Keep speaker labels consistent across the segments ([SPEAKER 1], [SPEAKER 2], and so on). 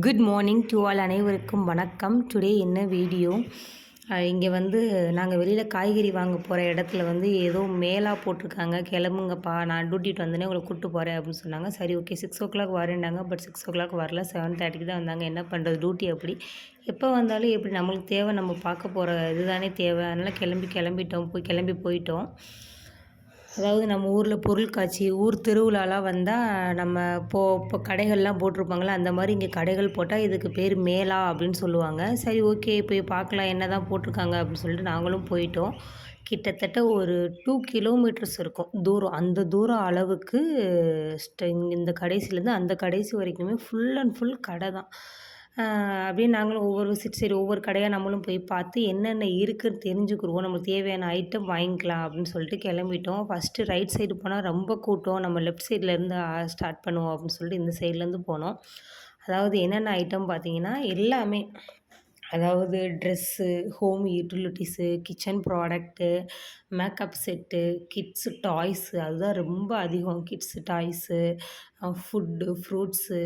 [SPEAKER 1] Good morning to all அனைவருக்கும் வணக்கம். Today என்ன வீடியோ இங்கே வந்து நாங்கள் வெளியில் காய்கறி வாங்க போகிற இடத்துல வந்து ஏதோ மேலாக போட்டிருக்காங்க. கிளம்புங்கப்பா நான் டியூட்டிட்டு வந்தோடனே உங்களை கூப்பிட்டு போகிறேன் அப்படின்னு சொன்னாங்க. சரி ஓகே சிக்ஸ் ஓ கிளாக் வரேன்டாங்க பட் சிக்ஸ் ஓ கிளாக் வரல. செவன் தேர்ட்டிக்கு தான் வந்தாங்க. என்ன பண்ணுறது டியூட்டி அப்படி. எப்போ வந்தாலும் எப்படி நம்மளுக்கு தேவை நம்ம பார்க்க போகிற இதுதானே தேவை. அதனால் கிளம்பி கிளம்பிட்டோம். போய் கிளம்பி போயிட்டோம். அதாவது நம்ம ஊரில் பொருள்காட்சி ஊர் திருவிழாலாம் வந்தால் நம்ம போ இப்போ கடைகள்லாம் போட்டிருப்பாங்களே அந்த மாதிரி இங்கே கடைகள் போட்டால் இதுக்கு பேர் மேளா அப்படின்னு சொல்லுவாங்க. சரி ஓகே போய் பார்க்கலாம் என்ன தான் போட்டிருக்காங்க அப்படின்னு சொல்லிட்டு நாங்களும் போயிட்டோம். கிட்டத்தட்ட ஒரு டூ கிலோமீட்டர்ஸ் இருக்கும் தூரம். அந்த தூரம் அளவுக்கு இந்த கடைசிலேருந்து அந்த கடைசி வரைக்குமே ஃபுல் அண்ட் ஃபுல் கடை தான். அப்படியே நாங்களும் ஒவ்வொரு விசிட் சரி ஒவ்வொரு கடையாக நம்மளும் போய் பார்த்து என்னென்ன இருக்குதுன்னு தெரிஞ்சுக்கிடுவோம் நம்மளுக்கு தேவையான ஐட்டம் வாங்கிக்கலாம் அப்படின்னு சொல்லிட்டு கிளம்பிட்டோம். ஃபஸ்ட்டு ரைட் சைடு போனால் ரொம்ப கூட்டம். நம்ம லெஃப்ட் சைட்லேருந்து ஸ்டார்ட் பண்ணுவோம் அப்படின்னு சொல்லிட்டு இந்த சைட்லேருந்து போனோம். அதாவது என்னென்ன ஐட்டம் பார்த்தீங்கன்னா எல்லாமே அதாவது dress home utilities kitchen product makeup set kids toys அதுதான் ரொம்ப அதிகம். Kids toys food fruits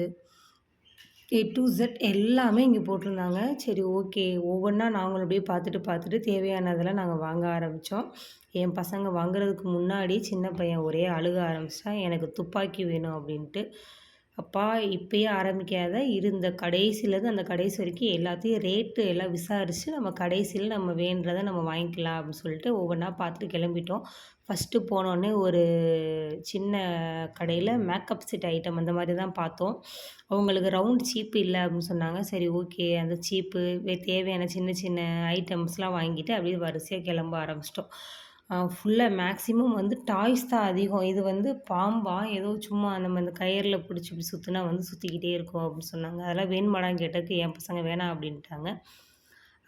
[SPEAKER 1] A to Z எல்லாமே இங்கே போட்டிருந்தாங்க. சரி ஓகே ஒவ்வொன்றா நாங்களும் அப்படியே பார்த்துட்டு பார்த்துட்டு தேவையானதெல்லாம் நாங்கள் வாங்க ஆரம்பித்தோம் என் பசங்க வாங்குறதுக்கு முன்னாடி சின்ன பையன் ஒரே அழுக ஆரம்பித்தான் எனக்கு துப்பாக்கி வேணும் அப்படின்ட்டு அப்பா இப்போயே ஆரம்பிக்காத. இருந்த கடைசியிலேருந்து அந்த கடைசி வரைக்கும் எல்லாத்தையும் ரேட்டு எல்லாம் விசாரித்து நம்ம கடைசியில் நம்ம வேண்டதை நம்ம வாங்கிக்கலாம் அப்படின்னு சொல்லிட்டு ஒவ்வொன்றா பார்த்துட்டு கிளம்பிட்டோம். ஃபஸ்ட்டு போனோடனே ஒரு சின்ன கடையில் மேக்கப் செட் ஐட்டம் அந்த மாதிரி தான் பார்த்தோம். அவங்களுக்கு ரவுண்ட் சீப்பு இல்லை அப்படின்னு சொன்னாங்க. சரி ஓகே அந்த சீப்பு தேவையான சின்ன சின்ன ஐட்டம்ஸ்லாம் வாங்கிட்டு அப்படியே வரிசையாக கிளம்ப ஆரம்பிச்சிட்டோம். ஃபுல்லாக மேக்ஸிமம் வந்து டாய்ஸ் தான் அதிகம். இது வந்து பாம்பா ஏதோ சும்மா நம்ம இந்த கயிறில் பிடிச்சி இப்படி சுற்றினா வந்து சுற்றிக்கிட்டே இருக்கும் அப்படின்னு சொன்னாங்க. அதெல்லாம் வேணுமாடான்னு கேட்டதுக்கு என் பசங்க வேணாம் அப்படின்ட்டாங்க.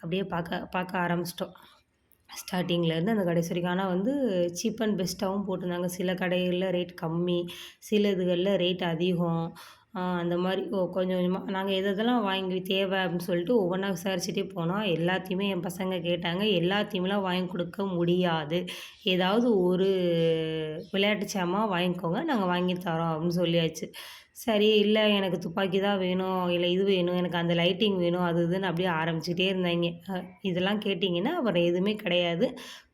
[SPEAKER 1] அப்படியே பார்க்க பார்க்க ஆரம்பிச்சிட்டோம். ஸ்டார்டிங்லேருந்து அந்த கடைசி வரைக்கும். ஆனால் வந்து சீப் அண்ட் பெஸ்ட்டாகவும் போட்டிருந்தாங்க. சில கடைகளில் ரேட் கம்மி சில இதுகளில் ரேட் அதிகம். அந்த மாதிரி ஓ கொஞ்சம் கொஞ்சமாக நாங்கள் எது எதெல்லாம் வாங்கி தேவை அப்படின்னு சொல்லிட்டு ஒவ்வொன்றா விசாரிச்சுட்டே போனோம். எல்லாத்தையுமே என் பசங்க கேட்டாங்க. எல்லாத்தையுமெலாம் வாங்கி கொடுக்க முடியாது. ஏதாவது ஒரு விளையாட்டு சாமான் வாங்கிக்கோங்க. நாங்கள் வாங்கி தரோம் அப்படின்னு சொல்லியாச்சு. சரி இல்லை எனக்கு துப்பாக்கி தான் வேணும். இல்லை இது வேணும். எனக்கு அந்த லைட்டிங் வேணும். அது இதுன்னு அப்படியே ஆரம்பிச்சுக்கிட்டே இருந்தாங்க. இதெல்லாம் கேட்டிங்கன்னா அப்புறம் எதுவுமே கிடையாது.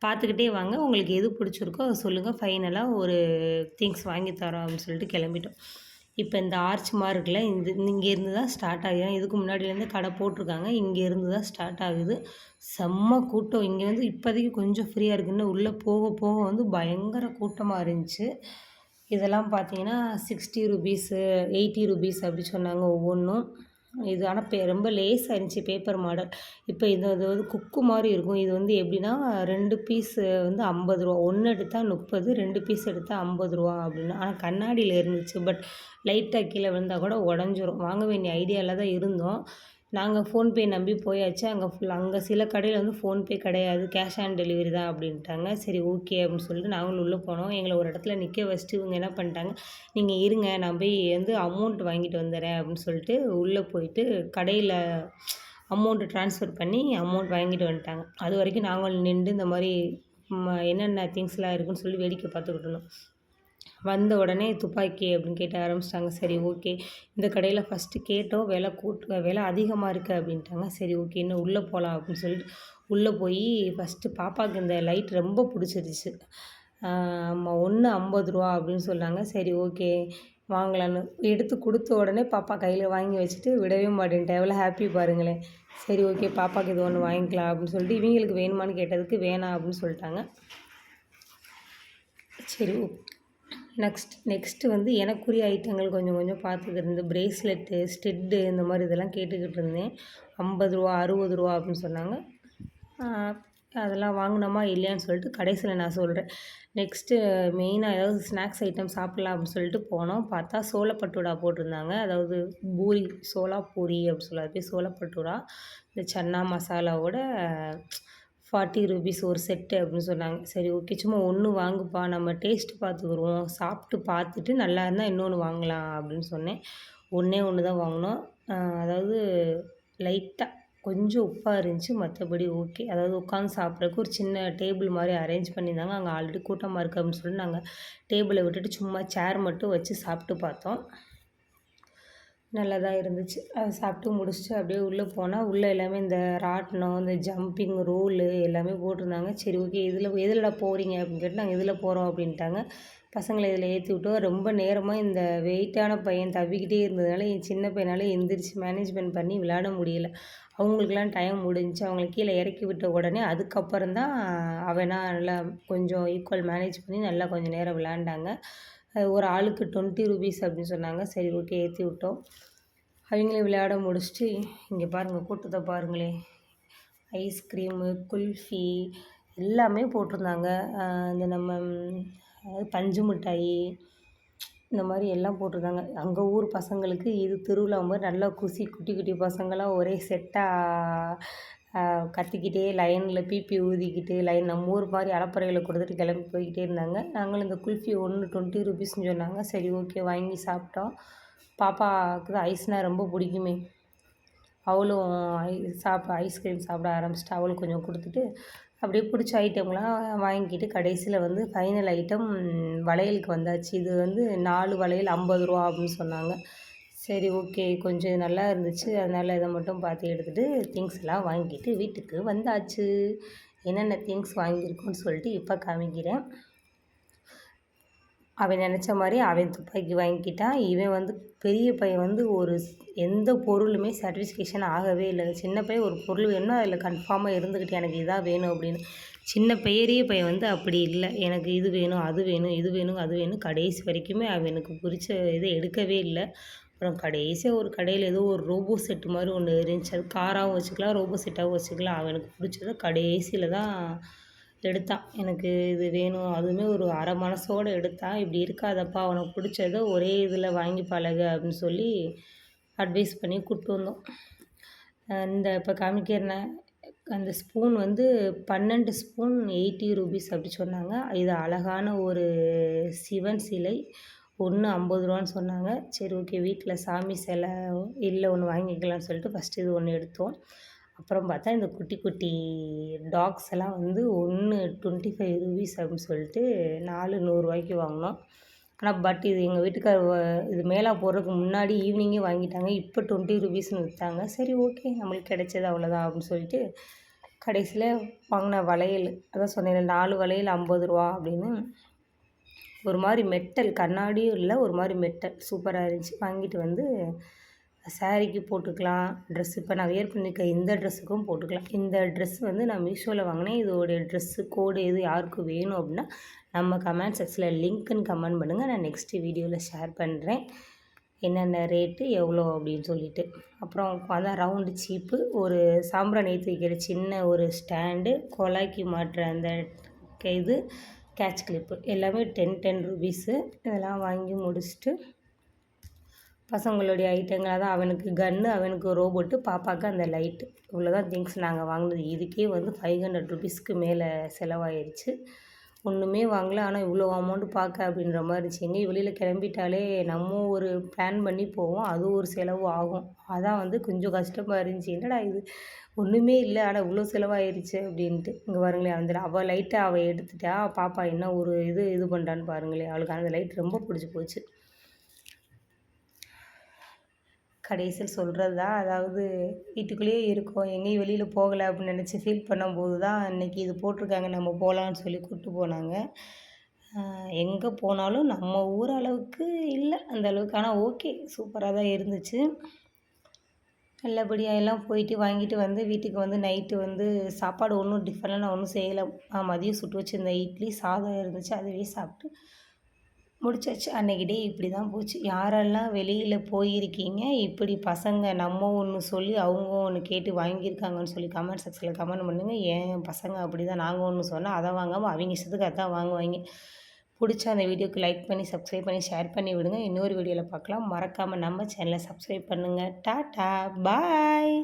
[SPEAKER 1] பார்த்துக்கிட்டே வாங்க. உங்களுக்கு எது பிடிச்சிருக்கோ அதை சொல்லுங்கள் ஃபைனலாக ஒரு திங்ஸ் வாங்கி தரோம் அப்படின்னு சொல்லிட்டு கிளம்பிட்டோம். இப்போ இந்த ஆர்ச் மார்க்கில் இந்த இங்கேருந்து தான் ஸ்டார்ட் ஆகுது. இதுக்கு முன்னாடியிலேருந்து கடை போட்டிருக்காங்க. இங்கேருந்து தான் ஸ்டார்ட் ஆகுது. செம்ம கூட்டம். இங்கே வந்து இப்போதைக்கு கொஞ்சம் ஃப்ரீயாக இருக்குன்னு உள்ளே போக போக வந்து பயங்கர கூட்டமாக இருந்துச்சு. இதெல்லாம் பார்த்தீங்கன்னா சிக்ஸ்டி ருபீஸு எயிட்டி ருபீஸ் அப்படி சொன்னாங்க ஒவ்வொன்றும் இது ஆனால் பே ரொம்ப லேஸாக இருந்துச்சு பேப்பர் மாடல் இப்போ இது இது வந்து குக்கு மாதிரி இருக்கும். இது வந்து எப்படின்னா ரெண்டு பீஸு வந்து ஐம்பது ரூபா. ஒன்று எடுத்தால் முப்பது ரெண்டு பீஸ் எடுத்தால் ஐம்பது ரூபா அப்படின்னு. ஆனால் கண்ணாடியில் இருந்துச்சு. பட் லைட்டாக கீழே விழுந்தால் கூட உடஞ்சிரும். வாங்க வேண்டிய ஐடியாவில் தான் இருந்தோம். நாங்கள் ஃபோன்பே நம்பி போயாச்சு. அங்கே ஃபுல் அங்கே சில கடையில் வந்து ஃபோன்பே கிடையாது. கேஷ் ஆன் டெலிவரி தான் அப்படின்ட்டாங்க. சரி ஓகே அப்படின்னு சொல்லிட்டு நாங்களும் உள்ளே போனோம். எங்களை ஒரு இடத்துல நிற்க வச்சுட்டு இவங்க என்ன பண்ணிட்டாங்க? நீங்கள் இருங்க நான் போய் வந்து அமௌண்ட் வாங்கிட்டு வந்துடுறேன் அப்படின்னு சொல்லிட்டு உள்ளே போயிட்டு கடையில் அமௌண்ட்டு ட்ரான்ஸ்ஃபர் பண்ணி அமௌண்ட் வாங்கிட்டு வந்துட்டாங்க. அது வரைக்கும் நாங்கள் நின்று இந்த மாதிரி என்னென்ன திங்ஸ்லாம் இருக்குன்னு சொல்லி வேடிக்கை பார்த்துக்கிட்டு இருந்தோம். வந்த உடனே துப்பாக்கி அப்படின்னு கேட்ட ஆரம்பிச்சிட்டாங்க. சரி ஓகே. இந்த கடையில் ஃபஸ்ட்டு கேட்டோம். விலை கூட்டு விலை அதிகமாக இருக்குது அப்படின்ட்டாங்க. சரி ஓகே. இன்னும் உள்ளே போகலாம் அப்படின்னு சொல்லிட்டு உள்ளே போய் ஃபஸ்ட்டு பாப்பாவுக்கு இந்த லைட் ரொம்ப பிடிச்சிருச்சு. ஆமாம் ஒன்று ஐம்பது ரூபா அப்படின்னு சொன்னாங்க. சரி ஓகே. வாங்கலான்னு எடுத்து கொடுத்த உடனே பாப்பா கையில் வாங்கி வச்சுட்டு விடவே மாட்டேன்ட்டேன் எவ்வளோ ஹாப்பி பாருங்களேன். சரி ஓகே. பாப்பாவுக்கு இது ஒன்று வாங்கிக்கலாம் அப்படின்னு சொல்லிட்டு இவங்களுக்கு வேணுமான்னு கேட்டதுக்கு வேணாம் அப்படின்னு சொல்லிட்டாங்க. சரி நெக்ஸ்ட் நெக்ஸ்ட்டு வந்து எனக்குரிய ஐட்டங்கள் கொஞ்சம் கொஞ்சம் பார்த்துக்கிட்டு இருந்து ப்ரேஸ்லெட்டு ஸ்டெட்டு இந்த மாதிரி இதெல்லாம் கேட்டுக்கிட்டு இருந்தேன். ஐம்பது ரூபா அறுபது ரூபா அப்படின்னு சொன்னாங்க. அதெல்லாம் வாங்கினோமா இல்லையான்னு சொல்லிட்டு கடைசியில் நான் சொல்கிறேன் நெக்ஸ்ட்டு மெயினாக ஏதாவது ஸ்நாக்ஸ் ஐட்டம் சாப்பிட்லாம் அப்படின்னு சொல்லிட்டு போனோம். பார்த்தா சோளப்பட்டுடா போட்டிருந்தாங்க. அதாவது பூரி சோளா பூரி அப்படின்னு சொல்லாது சோளப்பட்டுடா. இந்த சன்னா மசாலாவோட ஃபார்ட்டி ருபீஸ் ஒரு செட்டு அப்படின்னு சொன்னாங்க. சரி ஓகே சும்மா ஒன்று வாங்குப்பா நம்ம டேஸ்ட் பார்த்துக்குருவோம். சாப்பிட்டு பார்த்துட்டு நல்லா இருந்தால் இன்னொன்று வாங்கலாம் அப்படின்னு சொன்னேன். ஒன்றே ஒன்று தான் வாங்கினோம் அதாவது லைட்டாக கொஞ்சம் உப்பாக இருந்துச்சு மற்றபடி ஓகே அதாவது உட்காந்து சாப்பிட்றதுக்கு ஒரு சின்ன டேபிள் மாதிரி அரேஞ்ச் பண்ணியிருந்தாங்க. அங்கே ஆல்ரெடி கூட்டமாக இருக்குது அப்படின்னு சொல்லிட்டு நாங்கள் டேபிளை விட்டுட்டு சும்மா சேர் மட்டும் வச்சு சாப்பிட்டு பார்த்தோம். நல்லதாக இருந்துச்சு. அதை சாப்பிட்டு முடிச்சுட்டு அப்படியே உள்ளே போனால் உள்ளே எல்லாமே இந்த ராட்டினம் இந்த ஜம்பிங் ரோலு எல்லாமே போட்டிருந்தாங்க. சரி ஓகே இதில் எதிலடா போகிறீங்க அப்படின்னு கேட்டு நாங்கள் இதில் போகிறோம் அப்படின்ட்டாங்க. பசங்களை இதில் ஏற்றி விட்டோம். ரொம்ப நேரமாக இந்த வெயிட்டான பையன் தவிக்கிட்டே இருந்ததுனால என் சின்ன பையனால் எந்திரிச்சு மேனேஜ்மெண்ட் பண்ணி விளையாட முடியல. அவங்களுக்குலாம் டைம் முடிஞ்சு அவங்கள கீழே இறக்கி விட்ட உடனே அதுக்கப்புறம் தான் அவனா நல்லா கொஞ்சம் ஈக்குவல் மேனேஜ் பண்ணி நல்லா கொஞ்சம் நேரம் விளையாண்டாங்க. ஒரு ஆளுக்கு டுவெண்ட்டி ருபீஸ் அப்படின்னு சொன்னாங்க. சரி ஓகே ஏற்றி விட்டோம். அவங்களே விளையாட முடிச்சுட்டு இங்கே பாருங்கள் கூட்டத்தை பாருங்களேன் ஐஸ்கிரீமு குல்ஃபி எல்லாமே போட்டிருந்தாங்க. இந்த நம்ம பஞ்சு மிட்டாயி இந்த மாதிரி எல்லாம் போட்டிருந்தாங்க. அங்கே ஊர் பசங்களுக்கு இது திருவிழா மாதிரி நல்லா குசி குட்டி குட்டி பசங்களாம் ஒரே செட்டாக கத்திக்கிட்டே லைனில் பிபி ஊதிக்கிட்டு லைன் நம்ம ஊர் மாதிரி அலப்பறைகளை கொடுத்துட்டு கிளம்பி போய்கிட்டே இருந்தாங்க. நாங்களும் இந்த குல்ஃபி ஒன்று டுவெண்ட்டி ருபீஸ்னு சொன்னாங்க. சரி ஓகே வாங்கி சாப்பிட்டோம். பாப்பாவுக்கு தான் ஐஸ்னால் ரொம்ப பிடிக்குமே. அவளும் ஐ சாப்பிட ஐஸ்கிரீம் சாப்பிட ஆரம்பிச்சிட்டு அவளுக்கு கொஞ்சம் கொடுத்துட்டு அப்படியே பிடிச்ச ஐட்டம்லாம் வாங்கிக்கிட்டு கடைசியில் வந்து ஃபைனல் ஐட்டம் வளையலுக்கு வந்தாச்சு. இது வந்து நாலு வளையல் ஐம்பது ரூபா அப்படின்னு சொன்னாங்க. சரி ஓகே. கொஞ்சம் நல்லா இருந்துச்சு. அதனால் இதை மட்டும் பார்த்து எடுத்துகிட்டு திங்ஸ் எல்லாம் வாங்கிட்டு வீட்டுக்கு வந்தாச்சு. என்னென்ன திங்ஸ் வாங்கியிருக்கோன்னு சொல்லிட்டு இப்போ காமிக்கிறேன். அவன் நினச்ச மாதிரி அவன் துப்பாக்கி வாங்கிக்கிட்டான் இவன் வந்து பெரிய பையன் வந்து ஒரு எந்த பொருளுமே சாட்டிஸ்ஃபேக்ஷன் ஆகவே இல்லை. சின்ன பையன் ஒரு பொருள் வேணும்னா அதில் கன்ஃபார்மாக இருந்துக்கிட்டு எனக்கு இதாக வேணும் அப்படின்னு. சின்ன பெயரிய பையன் வந்து அப்படி இல்லை. எனக்கு இது வேணும் அது வேணும் இது வேணும் அது வேணும். கடைசி வரைக்குமே அவனுக்கு எனக்கு பிடிச்ச இதை எடுக்கவே இல்லை. அப்புறம் கடைசியாக ஒரு கடையில் ஏதோ ஒரு ரோபோ செட்டு மாதிரி ஒன்று இருந்துச்சு. அது காராகவும் வச்சுக்கலாம் ரோபோ செட்டாகவும் வச்சுக்கலாம். அவனுக்கு பிடிச்சத கடைசியில் தான் எடுத்தான். எனக்கு இது வேணும். அதுவுமே ஒரு அரை மனசோடு எடுத்தான் இப்படி இருக்காதப்பா அவனுக்கு பிடிச்சத ஒரே இதில் வாங்கி பழகு அப்படின்னு சொல்லி அட்வைஸ் பண்ணி கூப்பிட்டு வந்தோம். இந்த இப்போ காமிக்கிறேன். அந்த ஸ்பூன் வந்து பன்னெண்டு ஸ்பூன் எயிட்டி ருபீஸ் அப்படி சொன்னாங்க. இது அழகான ஒரு சிவன் சிலை. ஒன்று ஐம்பது ரூபான்னு சொன்னாங்க. சரி ஓகே வீட்டில் சாமி சிலை இல்லை ஒன்று வாங்கிக்கலாம்னு சொல்லிட்டு ஃபஸ்ட்டு இது ஒன்று எடுத்தோம். அப்புறம் பார்த்தா இந்த குட்டி குட்டி டாக்ஸ் எல்லாம் வந்து ஒன்று டுவெண்ட்டி ஃபைவ் ருபீஸ் அப்படின்னு சொல்லிட்டு நாலு நூறுரூவாய்க்கு வாங்கினோம். ஆனால் பட் இது எங்கள் வீட்டுக்கார் இது மேலே போடுறதுக்கு முன்னாடி ஈவினிங்கே வாங்கிட்டாங்க. இப்போ டுவெண்ட்டி ருபீஸ்னு விற்றாங்க சரி ஓகே நம்மளுக்கு கிடைச்சது அவ்வளோதான் அப்படின்னு சொல்லிட்டு கடைசியில் வாங்கின வளையல். அதான் சொன்னேன் நாலு வளையல் ஐம்பது ரூபா அப்படின்னு. ஒரு மாதிரி மெட்டல் கண்ணாடியும் இல்லை ஒரு மாதிரி மெட்டல். சூப்பராக இருந்துச்சு. வாங்கிட்டு வந்து சாரீக்கு போட்டுக்கலாம். ட்ரெஸ் இப்போ நான் வியர் பண்ணியிருக்க இந்த ட்ரெஸ்ஸுக்கும் போட்டுக்கலாம். இந்த ட்ரெஸ் வந்து நான் மீஷோவில் வாங்கினேன். இதோடைய ட்ரெஸ்ஸு கோடு எது யாருக்கு வேணும் அப்படின்னா நம்ம கமெண்ட் செக்ஷனில் லிங்க்குன்னு கமெண்ட் பண்ணுங்கள் நான் நெக்ஸ்ட்டு வீடியோவில் ஷேர் பண்ணுறேன் என்னென்ன ரேட்டு எவ்வளோ அப்படின்னு சொல்லிட்டு. அப்புறம் அதான் ரவுண்டு சீப்பு ஒரு சாம்பிராணி ஏற்றி வைக்கிற சின்ன ஒரு ஸ்டாண்டு கொலாக்கி மாட்டுற அந்த இது கேட்ச் கிளிப்பு. எல்லாமே டென் டென் ருபீஸு. இதெல்லாம் வாங்கி முடிச்சுட்டு பசங்களுடைய ஐட்டங்களாக தான் அவனுக்கு கன்று அவனுக்கு ரோபோட்டு பாப்பாவுக்கு அந்த லைட்டு. இவ்வளோ தான் திங்ஸ் நாங்கள் வாங்கினது. இதுக்கே வந்து ஃபைவ் ஹண்ட்ரட் ருபீஸ்க்கு மேலே செலவாயிருச்சு. ஒன்றுமே வாங்கல. ஆனால் இவ்வளோ அமௌண்ட் பார்க்க அப்படின்ற மாதிரி இருந்துச்சு எங்கேயும் வெளியில் கிளம்பிட்டாலே நம்ம ஒரு பிளான் பண்ணி போவோம். அது ஒரு செலவு ஆகும். அதான் வந்து கொஞ்சம் கஷ்டமாக இருந்துச்சு. என்னடா இது? ஒன்றுமே இல்லை. ஆனால் இவ்வளோ செலவாயிருச்சு அப்படின்ட்டு. இங்கே பாருங்களேன் அந்த அவள் லைட்டை அவள் எடுத்துட்டா பாப்பா என்ன ஒரு இது இது பண்ணுறான்னு பாருங்களேன். அவளுக்கு அந்த லைட் ரொம்ப பிடிச்சி போச்சு. கடைசியில் சொல்கிறது தான் அதாவது வீட்டுக்குள்ளேயே இருக்கோம். எங்கேயும் வெளியில் போகலை அப்படின்னு நினச்சி ஃபீல் பண்ணும்போது தான் இன்றைக்கி இது போட்டிருக்காங்க. நம்ம போகலான்னு சொல்லி கூப்பிட்டு போனாங்க. எங்கே போனாலும் நம்ம ஊர் அளவுக்கு இல்லை. அந்த அளவுக்கு. ஆனால் ஓகே சூப்பராக தான் இருந்துச்சு. நல்லபடியாக எல்லாம் போயிட்டு வாங்கிட்டு வந்து வீட்டுக்கு வந்து நைட்டு வந்து சாப்பாடு ஒன்றும் டிஃப்ரெண்ட்டாக ஒன்றும் செய்யலை. மதியம் சுட்டு வச்சுருந்த இட்லி சாதம் இருந்துச்சு. அதுவே சாப்பிட்டு முடிச்சாச்சு. அன்றைக்கி டே இப்படி தான் போச்சு. யாரெல்லாம் வெளியில் போயிருக்கீங்க? இப்படி பசங்க நம்ம ஒன்று சொல்லி அவங்க ஒன்று கேட்டு வாங்கியிருக்காங்கன்னு சொல்லி கமெண்ட் செக்ஷனில் கமெண்ட் பண்ணுங்கள் ஏன் பசங்க அப்படி தான் நாங்கள் ஒன்று சொன்னால் அதை வாங்காமல் அவங்க இஷ்டத்துக்கு அதான் வாங்குவாங்க. பிடிச்ச அந்த வீடியோக்கு லைக் பண்ணி சப்ஸ்கிரைப் பண்ணி ஷேர் பண்ணி விடுங்க. இன்னொரு வீடியோவில் பார்க்கலாம். மறக்காமல் நம்ம சேனலை சப்ஸ்கிரைப் பண்ணுங்கள் டாட்டா. பாய்